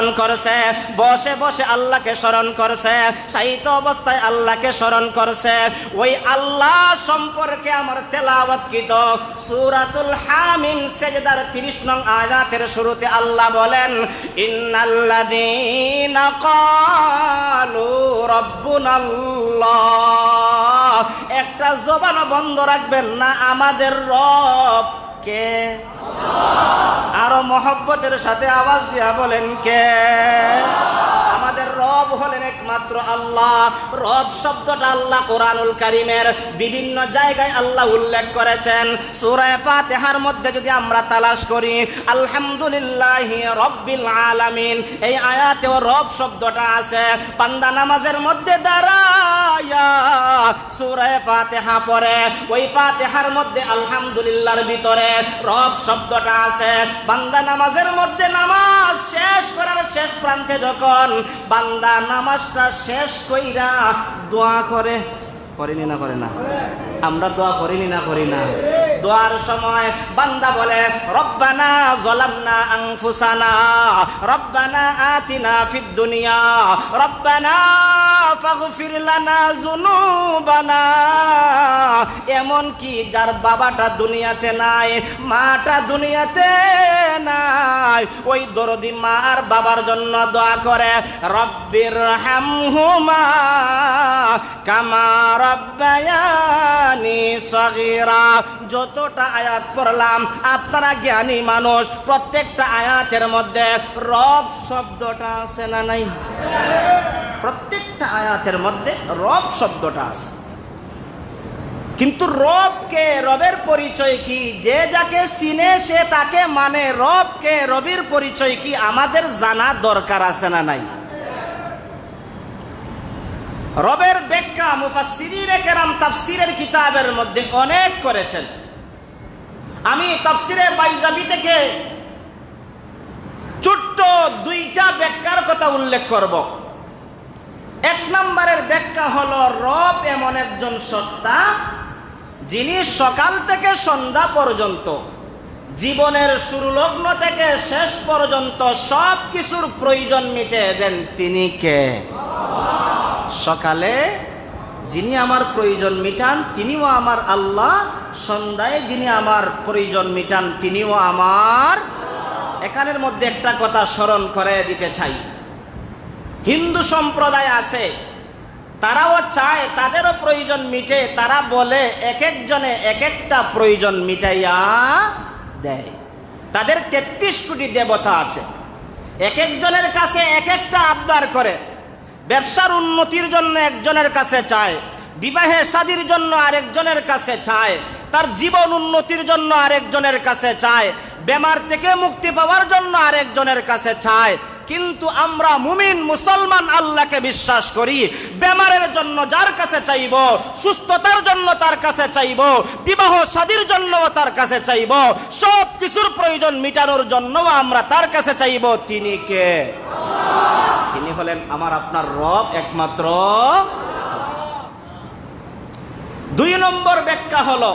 স্মরণ করছে, বসে বসে আল্লাহকে স্মরণ করছে সাহিত্য অবস্থায় আল্লাহকে স্মরণ করছে। ওই আল্লাহ সম্পর্কে আমার তেলাওয়াতকৃত সূরাতুল হামিম সেজদার 30 নং আয়াতের শুরুতে আল্লাহ বলেন, ইন্নাল্লাযীনা ক্বালু রাব্বুনাল্লাহ। একটা জবান বন্ধ রাখবেন না, আমাদের রব কে? আরও মহব্বতের সাথে আওয়াজ দিয়া বলেন কে? রব হলেন একমাত্র আল্লাহ। রব শব্দটা আল্লাহ কোরআনুল কারিমের বিভিন্ন জায়গায় আল্লাহ উল্লেখ করেছেন। সূরা ফাতিহার মধ্যে যদি আমরা তালাশ করি, আলহামদুলিল্লাহি রব্বিল আলামিন, এই আয়াতেও রব শব্দটা আছে। পান্দা নামাজের মধ্যে দাঁড়ায়া সূরা ফাতিহা পড়ে, ওই ফাতিহার মধ্যে আলহামদুলিল্লাহর ভিতরে রব শব্দটা আছে। বান্দা নামাজের মধ্যে নামাজ শেষ করার শেষ প্রান্তে যখন বান্দা নামাজটা শেষ কইরা দোয়া করে। করেনি না, করে না। আমরা দোয়া করিনি না, করি না। দোয়ার সময় বান্দা বলে, রব্বানা জলামনা আনফুসানা, রব্বানা আতিনা ফিদ দুনিয়া, রব্বানা ফাগফির লানা যুনুবানা। এমন কি যার বাবাটা দুনিয়াতে নাই, মাটা দুনিয়াতে নাই? ওই দরদি মা আর বাবার জন্য দোয়া করে, রব্বির হামহুমা কামা রব্বায়ানি সগীরা। যতটা আয়াত পড়লাম, আপনারা জ্ঞানী মানুষ, প্রত্যেকটা আয়াতের মধ্যে রব শব্দটা আছে না নাই? প্রত্যেকটা আয়াতের মধ্যে রব শব্দটা আছে। কিন্তু রবকে, রবের পরিচয় কি? যে যাকে চিনে সে তাকে মানে রবকে, রবির পরিচয় কি? আমাদের জানা দরকার আছে না নাই? রবের ব্যাখ্যা মুফাসসিরিনে কেরাম তাফসিরের কিতাবের মধ্যে অনেক করেছেন। আমি তাফসিরে বাইজাবি থেকে ছোট্ট দুইটা ব্যাখ্যার কথা উল্লেখ করব। এক নম্বরের ব্যাখ্যা হলো, রব এমন একজন সত্তা যিনি সকাল থেকে সন্ধ্যা পর্যন্ত, জীবনের শুরু লগ্ন থেকে শেষ পর্যন্ত সব কিছুর প্রয়োজন মিটে দেন তিনি কে? সকালে যিনি আমার প্রয়োজন মিটান, তিনিও আমার আল্লাহ। সন্ধ্যায় যিনি আমার প্রয়োজন মিটান, তিনিও আমার। এখানের মধ্যে একটা কথা স্মরণ করে দিতে চাই। হিন্দু সম্প্রদায় আছে, তারাও চায় তাদেরও প্রয়োজন মিটে, তারা বলে এক একজনে এক একটা প্রয়োজন মিটাইয়া দেয়। তাদের তেত্রিশ কোটি দেবতা আছে। এক একজনের কাছে এক একটা আবদার করে। ব্যবসার উন্নতির জন্য একজনের কাছে চায়, বিবাহে শাদির জন্য আরেকজনের কাছে চায়, তার জীবন উন্নতির জন্য আরেকজনের কাছে চায়, বেমার থেকে মুক্তি পাওয়ার জন্য আরেকজনের কাছে চায়। কিন্তু আমরা মুমিন, মুসলমান আল্লাহকে বিশ্বাস করি, বেমারের জন্য যার কাছে চাইব, সুস্থতার জন্য তার কাছে চাইব, বিবাহ, শাদির জন্য তার কাছে চাইব সব কিছুর প্রয়োজন মিটানোর জন্য আমরা তার কাছে চাইব, তিনি কে? হলেন আমার আপনার রব একমাত্র। দুই নম্বর ব্যাখ্যা হলো,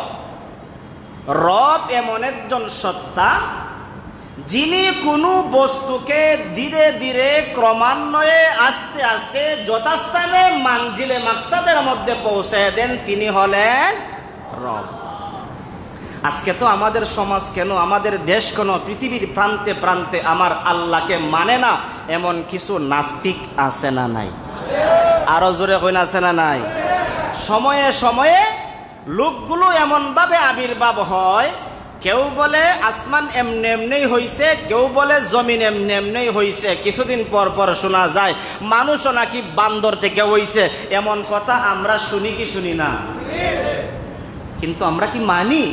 রব এমন একজন সত্তা, যিনি কোনো বস্তুকে ধীরে ধীরে ক্রমান্বয়ে আস্তে আস্তে যথাস্থানে মানজিলে মাকসাদের মধ্যে পৌঁছে দেন, তিনি হলেন রব। আজকে তো আমাদের সমাজ কেন, আমাদের দেশ কেন, পৃথিবীর প্রান্তে প্রান্তে আমার আল্লাহকে মানে না এমন কিছু নাস্তিক আছে না নাই? আরও জোরে কইন আছে না নাই? সময়ে সময়ে লোকগুলো এমনভাবে আবির্ভাব হয়, কেউ বলে আসমান এমনি এমনি হইছে, কেউ বলে জমিন এমনি এমনি হইছে। কিছুদিন পর পর শোনা যায়, মানুষও নাকি বান্দর থেকে হইছে। এমন কথা আমরা শুনি কি শুনি না? কিন্তু আমরা কি মানি?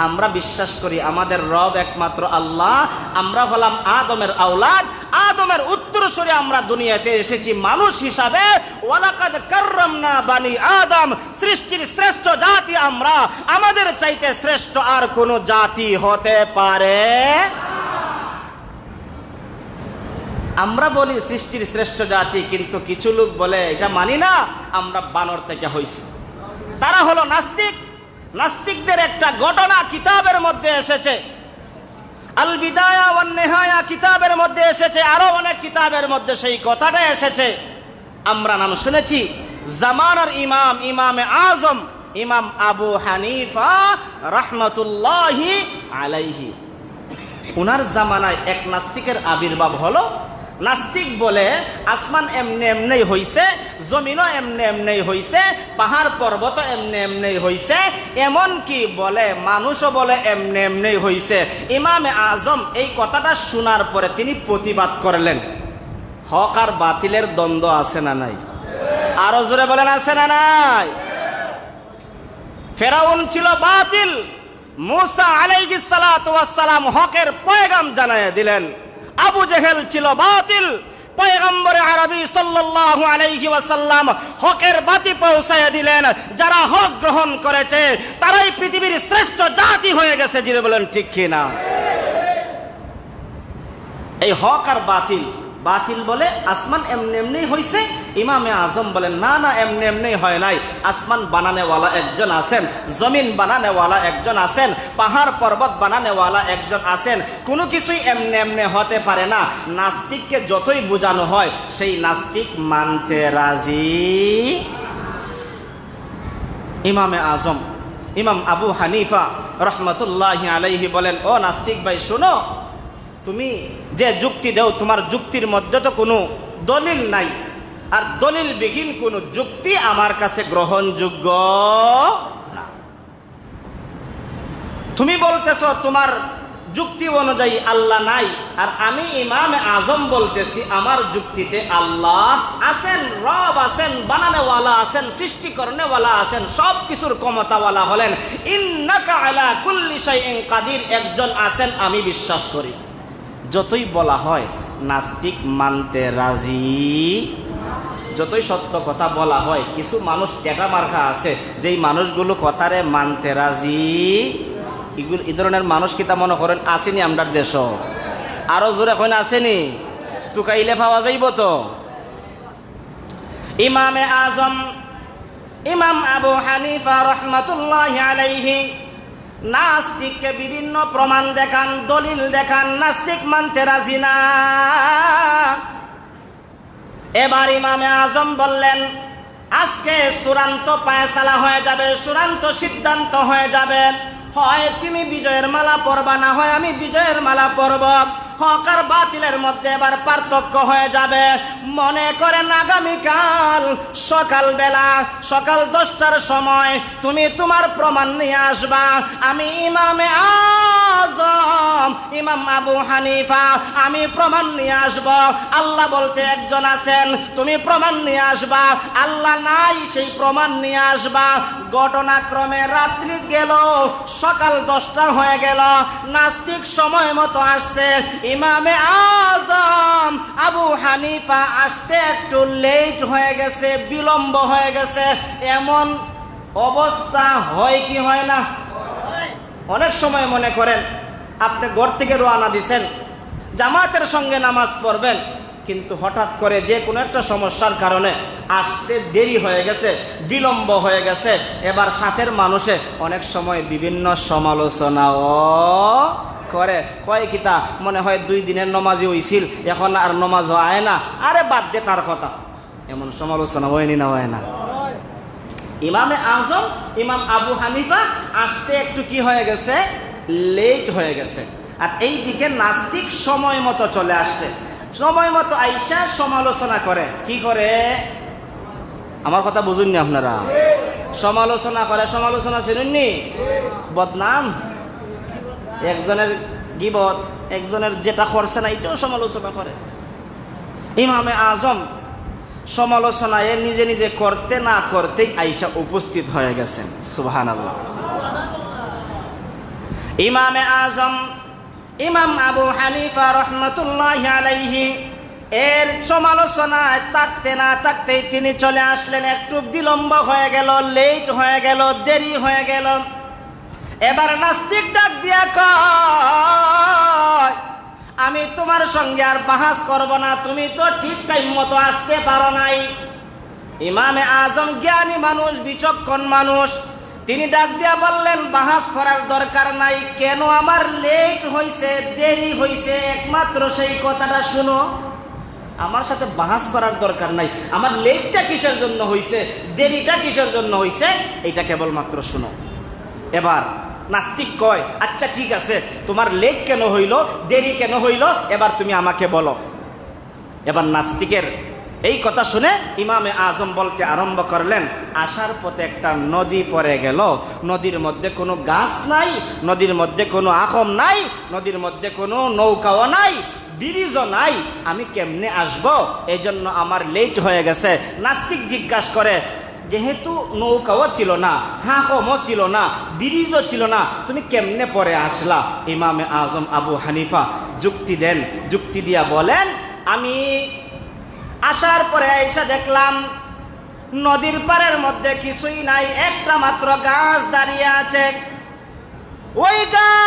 আমরা বিশ্বাস করি আমাদের রব একমাত্র আল্লাহ। আমরা হলাম আদমের আওলাদ। আদমের উত্তরসূরি আমরা দুনিয়াতে এসেছি মানুষ হিসাবে। ওয়ালাকাদ কাররামনা বানি আদম। সৃষ্টির শ্রেষ্ঠ জাতি আমরা। আমাদের চাইতে শ্রেষ্ঠ আর কোনো জাতি হতে পারে? আমরা বলি সৃষ্টির শ্রেষ্ঠ জাতি, কিন্তু কিছু লোক বলে, এটা মানি না, আমরা বানর থেকে হইছি। তারা হলো নাস্তিক। নাস্তিকদের একটা ঘটনা কিতাবের মধ্যে এসেছে। আল বিদায়া নেহায়া কিতাবের মধ্যে এসেছে, আরও অনেক কিতাবের মধ্যে সেই কথাটা এসেছে। আমরা নাম শুনেছি, জামানার ইমাম, ইমামে আজম, ইমাম আবু হানিফা রহমতুল্লাহি আলাইহি। উনার জামানায় এক নাস্তিকের আবির্ভাব হলো নাস্তিক বলে আসমান এমনি এমনি হইছে, জমিনও এমনি এমনি হইছে, পাহাড় পর্বত এমনি এমনি হইছে এমন কি বলে মানুষও বলে এমনি এমনি হইছে। ইমামে আজম এই কথাটা শোনার পরে তিনি প্রতিবাদ করলেন। হক আর বাতিলের দ্বন্দ্ব আছে না নাই? আরও জোরে বলেন, আছে না নাই? ফেরাউন ছিল বাতিল। মুসা আলাইহিস সালাম হকের পয়গাম জানায় দিলেন। আবু জেহেল ছিল বাতিল। আরবি হকের বাতি দিলেন। যারা হক গ্রহণ পৃথিবীর শ্রেষ্ঠ জাতি হয়ে গেছে। বলেন ঠিক কিনা? এই হক আর বাতিল বাতিল বলে, আসমান এমনি এমনি হয়েছে ইমামে আজম বলেন, না না, এমনি এমনি হয় নাই। আসমান বানানেওয়ালা একজন আছেন, জমিন বানানেওয়ালা একজন আছেন, পাহাড় পর্বত বানানেওয়ালা একজন আছেন। কোনো কিছুই এমনি এমনি হতে পারে না। নাস্তিককে যতই বোঝানো হয়, সেই নাস্তিক মানতে রাজি। ইমামে আজম, ইমাম আবু হানিফা রহমতুল্লাহ আলাইহি বলেন, ও নাস্তিক ভাই, শোনো তুমি যে যুক্তি দেও, তোমার যুক্তির মধ্যে তো কোনো দলিল নাই। আর দলিলবিহীন কোনো যুক্তি আমার কাছে গ্রহণযোগ্য না। তুমি বলতেছ, তোমার যুক্তি অনুযায়ী আল্লাহ নাই, আর আমি ইমামে আজম বলতেছি, আমার যুক্তিতে আল্লাহ আছেন, রব আছেন, বানানেওয়ালা আছেন সৃষ্টি করনেওয়ালা আছেন সব কিছুর ক্ষমতাওয়ালা হলেন। ইন্নাকা আলা কুল্লি শাইইন কাদির, একজন আছেন, আমি বিশ্বাস করি। যতই বলা হয়, নাস্তিক মানতে রাজি। যতই সত্য কথা বলা হয়, কিছু মানুষ টেকা মার্কা আছে, যেই মানুষগুলো কথারে মানতে রাজি। এগুলো এই ধরনের মানুষ কিতা মনে করেন আসেনি আমরার দেশ? আরও জোরে এখন আসেনি? তুকাইলে পাওয়া যাইব তো? ইমামে আজম ইমাম আবু হানিফা রহমতুল্লাহ আলাইহি নাস্তিককে বিভিন্ন প্রমাণ দেখান, দলিল দেখান, নাস্তিক মানতে রাজি না। এবার ইমামে আজম বললেন, আজকে চূড়ান্ত পায়সালা হয়ে যাবে, চূড়ান্ত সিদ্ধান্ত হয়ে যাবে। হয় তুমি বিজয়ের মালা পরবা, না হয় আমি বিজয়ের মালা পরব। হক আর বাতিলের মধ্যে এবার পার্থক্য হয়ে যাবে। মনে করেন আগামীকাল সকালবেলা, সকাল দশটার সময় তুমি তোমার প্রমাণ নিয়ে আসবা। আমি ইমামে আজম, ইমাম আবু হানিফা, আমি প্রমাণ নিয়ে আসব। আল্লাহ বলতে একজন আছেন, তুমি প্রমাণ নিয়ে আসবা। আল্লাহ নাই, সেই প্রমাণ নিয়ে আসবা। ঘটনাক্রমে রাত্রি গেল, সকাল দশটা হয়ে গেল, নাস্তিক সময় মতো আসছে। ইমামে আজম, আবু হানিফা আসতে একটু লেট হয়ে গেছে, বিলম্ব হয়ে গেছে। এমন অবস্থা হয় কি হয় না? অনেক সময় মনে করেন, আপনি ঘর থেকে রোয়ানা দিছেন, জামাতের সঙ্গে নামাজ পড়বেন, কিন্তু হঠাৎ করে যে কোনো একটা সমস্যার কারণে আসতে দেরি হয়ে গেছে, বিলম্ব হয়ে গেছে, এবার সাথের মানুষে অনেক সময় বিভিন্ন সমালোচনাও করে। কয় কিতা মনে হয় দুই দিনের নমাজি হইছিল, এখন আর নমাজ হয় না। আরে বাদ দে তার কথা। এমন সমালোচনা হয়নি না, হয় না। ইমামে আজম, ইমাম আবু হানিফা, আসতে একটু কি হয়ে গেছে? লেট হয়ে গেছে। আর এই দিকে নাস্তিক সময় মতো চলে আসছে। সময় মতো আইসা সমালোচনা করে। কি করে? আমার কথা বুঝুননি আপনারা? সমালোচনা করে। সমালোচনা চিনুননি? বদনাম। একজনের গিবত, একজনের যেটা করছে না, এটাও সমালোচনা করে। ইমামে আজম সমালোচনায় নিজে নিজে করতে না করতেই আইসা উপস্থিত হয়ে গেছেন। সুবহান আল্লাহ ইমামে আজম, ইমাম আবু হানিফা রহমতুল্লাহ আলাইহি, এর সমালোচনায় থাকতে না থাকতেই তিনি চলে আসলেন। একটু বিলম্ব হয়ে গেল লেট হয়ে গেল, দেরি হয়ে গেল। এবার নাস্তিক ডাক দিয়া কয় আমি তোমার সঙ্গে আর বাহাস করব না। তুমি তো ঠিক টাইম মতো আসতে পারো নাই। ইমামে আজম জ্ঞানী মানুষ, বিচক্ষণ মানুষ। তিনি ডাক দিয়া বললেন, বাহাস করার দরকার নাই। কেন আমার লেট হইছে, দেরি হইছে? একমাত্র সেই কথাটা শুনো। আমার সাথে বাহাস করার দরকার নাই। আমার লেটটা কিসের জন্য হইছে? দেরিটা কিসের জন্য হইছে? এটা কেবলমাত্র শুনো। এবার নাস্তিক কয় আচ্ছা ঠিক আছে, তোমার লেট কেন হইল, দেরি কেন হইল, এবার তুমি আমাকে বলো। এবার নাস্তিকের এই কথা শুনে ইমামে আজম বলতে আরম্ভ করলেন, আসার পথে একটা নদী পড়ে গেল। নদীর মধ্যে কোনো গাছ নাই, নদীর মধ্যে কোনো আখম নাই, নদীর মধ্যে কোনো নৌকাও নাই, ব্রিজও নাই। আমি কেমনে আসব? এই জন্য আমার লেট হয়ে গেছে। নাস্তিক জিজ্ঞাসা করে যেহেতু নৌকাও ছিল না হাঁকমও ছিল না, ব্রিজও ছিল না, তুমি কেমনে পরে আসলা? ইমামে আজম আবু হানিফা যুক্তি দেন, যুক্তি দিয়া বলেন, আমি আসার পরে এসে দেখলাম, নদীর পাড়ের মধ্যে কিছুই নাই, একটা মাত্র গাছ দাঁড়িয়ে আছে। ওই গাছ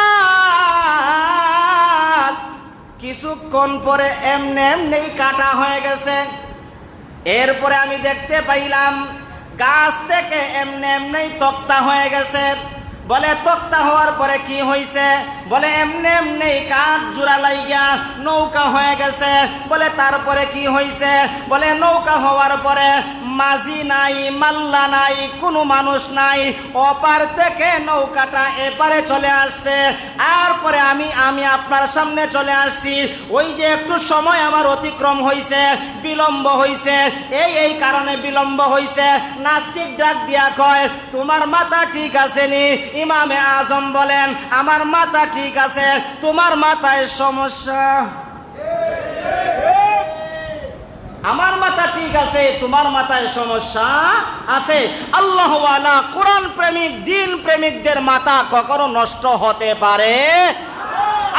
কিছুক্ষণ পরে এমনি এমনি কাটা হয়ে গেছে। এরপরে আমি দেখতে পাইলাম গাছ থেকে এমনি এমনি তক্তা হয়ে গেছে। বলে, তক্তা হওয়ার পরে কি হইছে? বলে, এমনি এমনি কাঠ জোড়া লাইগা নৌকা হয়ে গেছে। বলে, তারপরে কি হইছে? বলে, নৌকা হওয়ার পরে মাঝি নাই, মাল্লা নাই, কোনো মানুষ নাই। অপার থেকে নৌকাটা এপারে চলে আসছে। আর পরে আমি আমি আপনার সামনে চলে আসছি। ওই যে একটু সময় আমার অতিক্রম হইছে, বিলম্ব হয়েছে এই এই কারণে বিলম্ব হইছে। নাস্তিক ডাক দিয়া কয়, তোমার মাথা ঠিক আছে নি ইমামে আজম বলেন, আমার মাথা ঠিক আছে। তোমার মাথায় সমস্যা। আমার মাথা ঠিক আছে, তোমার মাথায় সমস্যা আছে। আল্লাহওয়ালা কোরআন প্রেমিক, দিন প্রেমিকদের মাথা কখনো নষ্ট হতে পারে।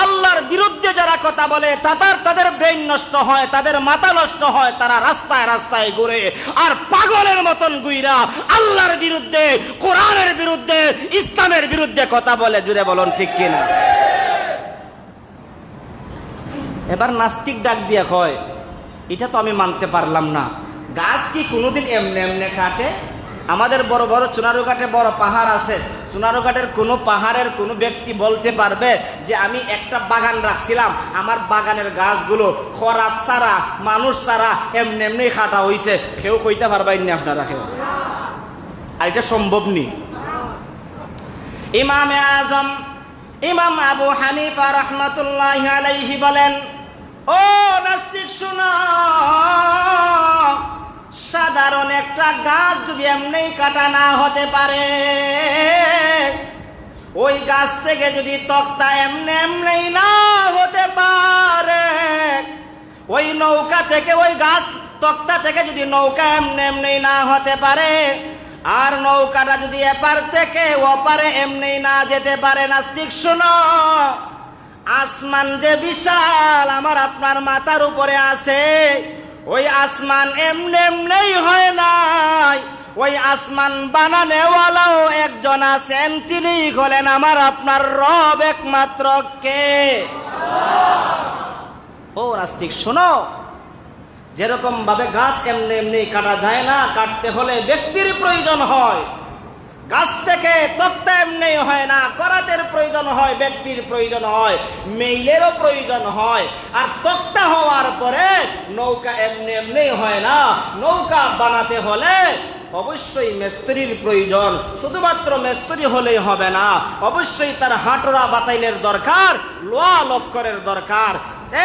আল্লাহর বিরুদ্ধে যারা কথা বলে, তাদের তাদের ব্রেন নষ্ট হয়, তাদের মাথা নষ্ট হয়, তারা রাস্তায় রাস্তায় ঘুরে। আর পাগলের মতন গুইরা আল্লাহর বিরুদ্ধে, কোরআনের বিরুদ্ধে, ইসলামের বিরুদ্ধে কথা বলে, জুড়ে বলুন ঠিক কিনা? এবার নাস্তিক ডাক দিয়ে কয় এটা তো আমি মানতে পারলাম না। গাছ কি কোনোদিন এমনি এমনি কাটে? আমাদের বড় বড় সোনারুঘাটে বড় পাহাড় আছে। সোনারুঘাটের কোনো পাহাড়ের কোনো ব্যক্তি বলতে পারবে যে আমি একটা বাগান রাখছিলাম। আমার বাগানের গাছগুলো খরাত ছাড়া, মানুষ ছাড়া এমনি এমনি কাটা হইছে। কেউ কইতে পারবেন না আপনারা কেউ। আর এটা সম্ভব নেই ইমামে আজম, ইমাম আবু হানিফা রহমতুল্লাহ আলাইহি বলেন ও নাস্তিক শোনো। সাধারণ একটা গাছ যদি এমনি কাটা না হতে পারে, ওই গাছ থেকে যদি তক্তা এমনি এমনি না হতে পারে, ওই নৌকা থেকে, ওই গাছ তক্তা থেকে যদি নৌকা এমনি এমনি না হতে পারে, আর নৌকাটা যদি এপার থেকে ওপারে এমনি না যেতে পারে, নাস্তিক শোনো। আসমান যে বিশাল, আমার আপনার মাথার উপরে আছে। ওই আসমান এমনি এমনি হয় নাই। ওই আসমান বানানেওয়ালাও একজন আছেন, তিনি হলেন আমার আপনার রব একমাত্র কে? ও, নাস্তিক, শোনো। যেরকম ভাবে গাছ এমনি এমনি কাটা যায় না, কাটতে হলে ব্যক্তির প্রয়োজন হয়। গাছ থেকে তক্তা এমনি হয় না, করাতের প্রয়োজন হয়, ব্যক্তির প্রয়োজন হয় মেইলেরও প্রয়োজন হয়। আর তক্তা হওয়ার পরে নৌকা এমনি এমনি হয় না, নৌকা বানাতে হলে অবশ্যই মেস্ত্রির প্রয়োজন। শুধুমাত্র মেস্ত্রি হলেই হবে না, অবশ্যই তার হাঁটুরা বাতাইলের দরকার, লোয়া লক্করের দরকার।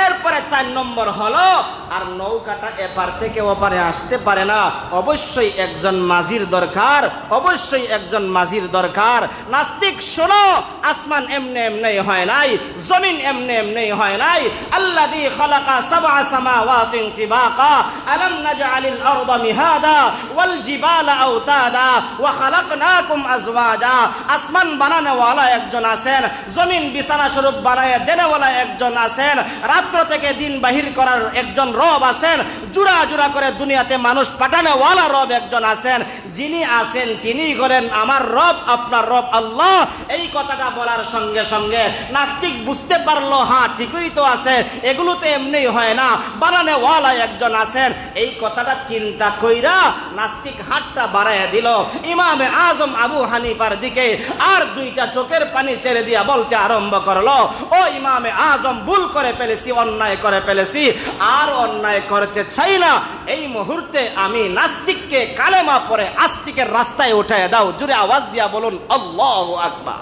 এরপরে চার নম্বর হলো, আর নৌকাটা এপার থেকে ওপারে আসতে পারে না। অবশ্যই একজন মাঝির দরকার, অবশ্যই একজন মাঝির দরকার। নাস্তিক শোনো, আসমান এমনি এমনি হয় নাই, জমিন এমনি এমনি হয় নাই। আল্লাহ দি খালাকা সাবা সামাওয়াতিন তিবাকা, আলাম নাজআলিল আরদা মিহাদা, ওয়াল জিবালা আওতাদা, ওয়া খালাকনাকুম আজওয়াজা। আসমান বানানোওয়ালা একজন আছেন, জমিন বিছানা স্বরূপ বানায় দেনেওয়ালা একজন আছেন। রাত্র থেকে দিন বাহির করার একজন রব আছেন, জুড়া জুড়া করে দুনিয়াতে মানুষ পাঠানোওয়ালা রব একজন আছেন। যিনি আছেন তিনি করেন আমার রব, আপনার রব আল্লাহ। এই কথাটা বলার সঙ্গে সঙ্গে নাস্তিক বুঝতে পারল হ্যাঁ ঠিকই তো আছে, এগুলো তো এমনি হয় না। বানানে ওয়ালা একজন আছেন। এই কথাটা চিন্তা কইরা নাস্তিক হাতটা বাড়াইয়া দিল। ইমামে আজম আবু হানিফার দিকে আর দুইটা চোখের পানি ছেড়ে দিয়া বলতে আরম্ভ করল, ও ইমামে আজম, ভুল করে ফেলেছি, অন্যায় করে ফেলেছি, আর অন্যায় করতে চাই না। এই মুহূর্তে আমি নাস্তিককে কালেমা পরে আস্তিকের রাস্তায় উঠায় দাও। জুড়ে আওয়াজ দিয়া বলুন আল্লাহ আকবার।